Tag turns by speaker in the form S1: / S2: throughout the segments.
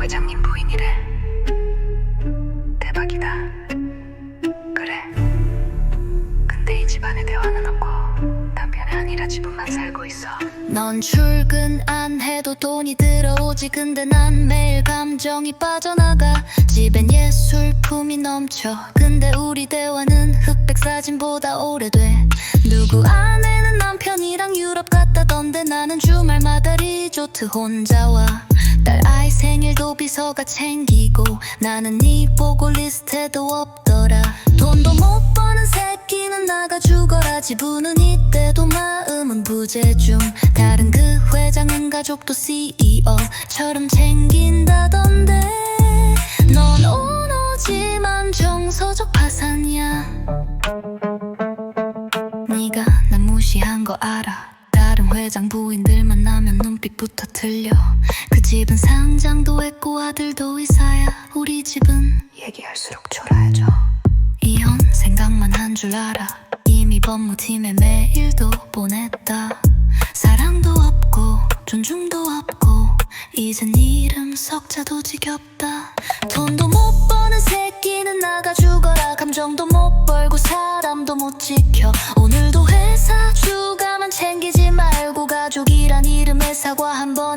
S1: 회장님 부인이래. 대박이다. 그래. 근데 이 집안에 대화는 없고 남편이 아니라 지분만 살고 있어.
S2: 넌 출근 안 해도 돈이 들어오지 근데 난 매일 감정이 빠져나가 집엔 예술품이 넘쳐 근데 우리 대화는 흑백 사진보다 오래돼 누구 아내는 남편이랑 유럽 갔다던데 나는 주말마다 리조트 혼자 와 딸 아이 생일도 비서가 챙기고 나는 네 보고 리스트에도 없더라. 돈도 못 버는 새끼는 나가 죽어라 지분은 이때도 마음은 부재중. 다른 그 회장은 가족도 CEO처럼 챙긴다던데. 넌 오너지만 정서적 파산이야. 네가 나 무시한 거 알아 다른 회장 부인들 만나면 눈빛부터 틀려. 그 집은 상장도 했고 아들도 의사야 우리 집은
S1: 얘기할수록 초라해져.
S2: 이혼 생각만 한 줄 알아. 이미 법무팀에 메일도 보냈다. 사랑도 없고 존중도 없고 이젠 이름 석자도 지겹다. 돈도 못 버는 새끼는 나가 죽어라. 감정도 못 벌고 사람도 못 지켜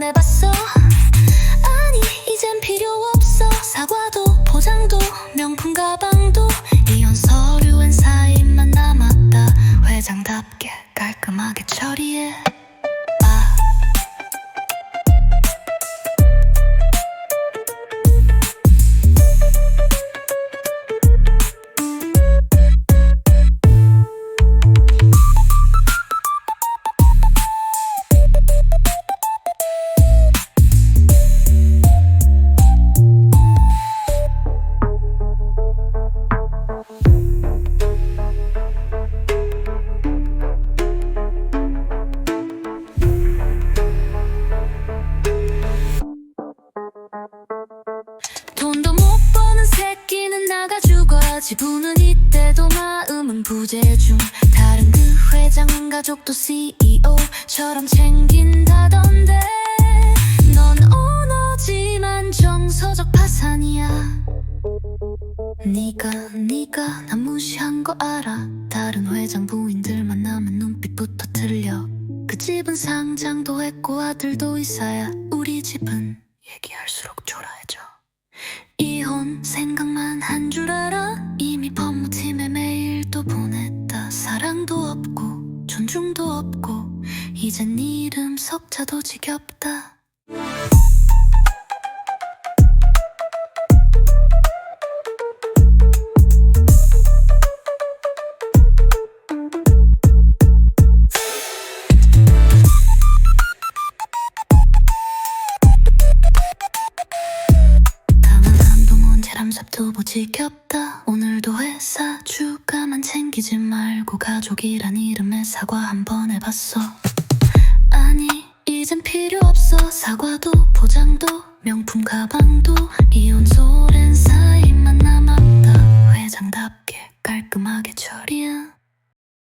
S2: 사과 한번 해봤어? 아니 이젠 필요 없어. 사과도 포장도 명품 가방도 나가 죽어라 지분은 이때도 마음은 부재중. 다른 그 회장은 가족도 CEO처럼 챙긴다던데. 넌 오너지만 정서적 파산이야. 네가 네가 나 무시한 거 알아. 다른 회장 부인들 만나면 눈빛부터 틀려. 그 집은 상장도 했고 아들도 의사야 우리 집은 얘기할수록 초라해져 이혼 생각만 한 줄 알아? 이미 법무팀에 메일도 보냈다. 사랑도 없고 존중도 없고 이젠 이름 석자도 지겹다 한동훈 재람삽도 지겹다. 오늘도 회사 주가만 챙기지 말고 가족이란 이름의 사과 한 번 해봤어. 아니 이젠 필요 없어. 사과도 포장도 명품 가방도 이혼 소렌 사인만 남았다. 회장답게 깔끔하게 처리한